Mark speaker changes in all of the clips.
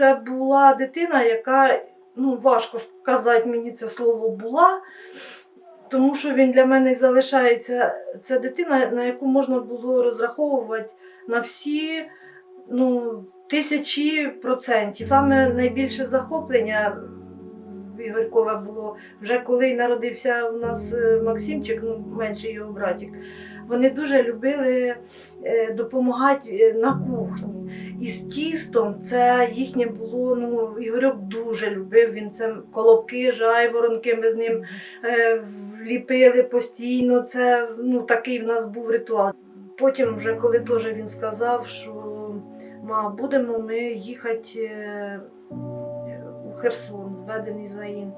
Speaker 1: це була дитина, яка, ну, важко сказати мені це слово була, тому що він для мене залишається. Це дитина, на яку можна було розраховувати на всі ну, тисячі процентів. Саме найбільше захоплення Ігорькова було вже коли народився у нас е, Максимчик, ну, менший його братик. Вони дуже любили е, допомагати е, на кухні. І з тістом це їхнє було. Ну, Ігорьок дуже любив. Він це колобки, жайворонки, ми з ним ліпили постійно. Це ну, такий в нас був ритуал. Потім, вже коли теж він сказав, що ма, будемо ми їхати Херсон, зведений Заїн.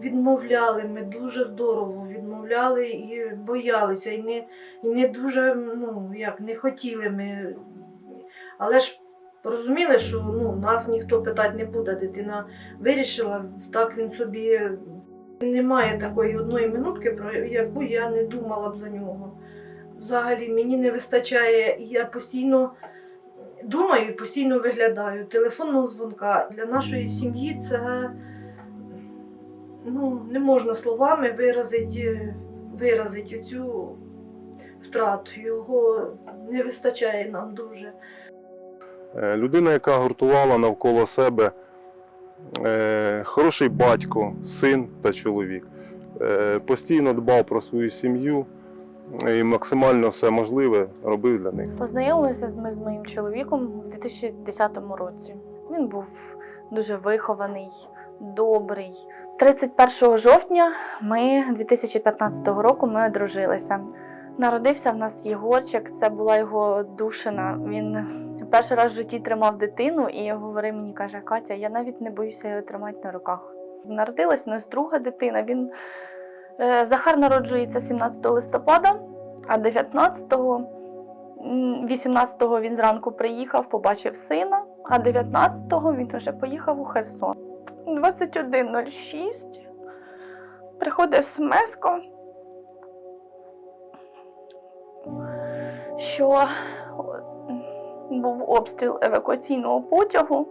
Speaker 1: Відмовляли ми дуже здорово, відмовляли і боялися, і не, і не дуже ну, як, не хотіли ми. Але ж розуміли, що ну, нас ніхто питати не буде. Дитина вирішила, так він собі немає такої одної минутки, про яку я не думала б за нього. Взагалі мені не вистачає, я постійно думаю і постійно виглядаю. Телефонного дзвонка для нашої сім'ї це ну, не можна словами виразити, виразити цю втрату. Його не вистачає нам дуже.
Speaker 2: Е, Людина, яка гуртувала навколо себе е, хороший батько, син та чоловік. Е, Постійно дбав про свою сім'ю і максимально все можливе робив для них.
Speaker 3: Познайомилися ми з моїм чоловіком у 2010 році. Він був дуже вихований, добрий. 31 жовтня ми 2015 року ми одружилися. Народився в нас Єгорчик, це була його душина. Він перший раз в житті тримав дитину і говорив мені, каже, Катя, я навіть не боюся його тримати на руках. Народилась у нас друга дитина. Він Захар народжується 17 листопада, а 19-го 18-го він зранку приїхав, побачив сина, а 19-го він вже поїхав у Херсон. 21.06 приходить смс що був обстріл евакуаційного потягу,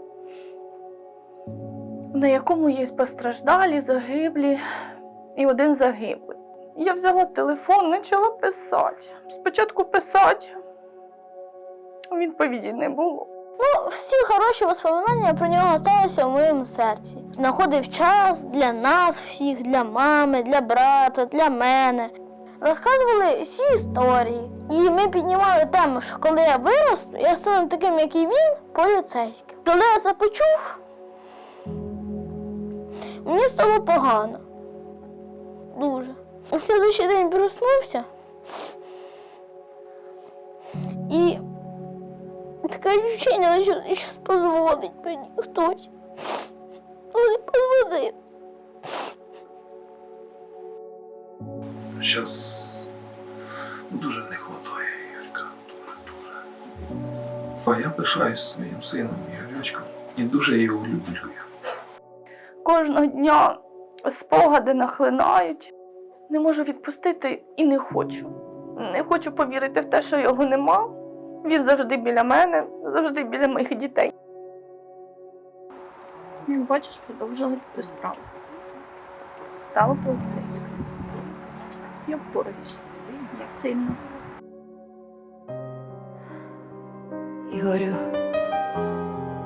Speaker 3: на якому є постраждалі, загиблі і один загиблий. Я взяла телефон, почала писати. Спочатку писати, відповіді не було.
Speaker 4: Ну, всі хороші воспоминання про нього залишилися в моєму серці. Знаходив час для нас всіх, для мами, для брата, для мене. Розказували всі історії. І ми піднімали тему, що коли я виросту, я стану таким, як і він, поліцейським. Коли я це почув, мені стало погано. Дуже. У слідуючий день проснувся. І Таке відчуття, що зараз позвонить мені хтось. Але позвонив.
Speaker 5: Зараз дуже не вистачає Ігорка. Дуже-дуже. А я пишаюсь своїм сином Ігорячком і дуже його люблю.
Speaker 3: Кожного дня спогади нахлинають. Не можу відпустити і не хочу. Не хочу повірити в те, що його нема. Він завжди біля мене, завжди біля моїх дітей. Як бачиш, продовжила твою справу. Стала поліцейською. Я впораюся. Я сильна.
Speaker 6: Ігорю,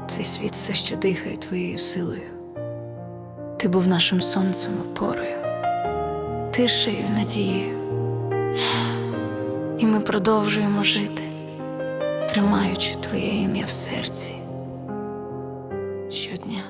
Speaker 6: цей світ все ще дихає твоєю силою. Ти був нашим сонцем опорою, тишею, надією. І ми продовжуємо жити, тримаючи твоє ім'я в серці щодня.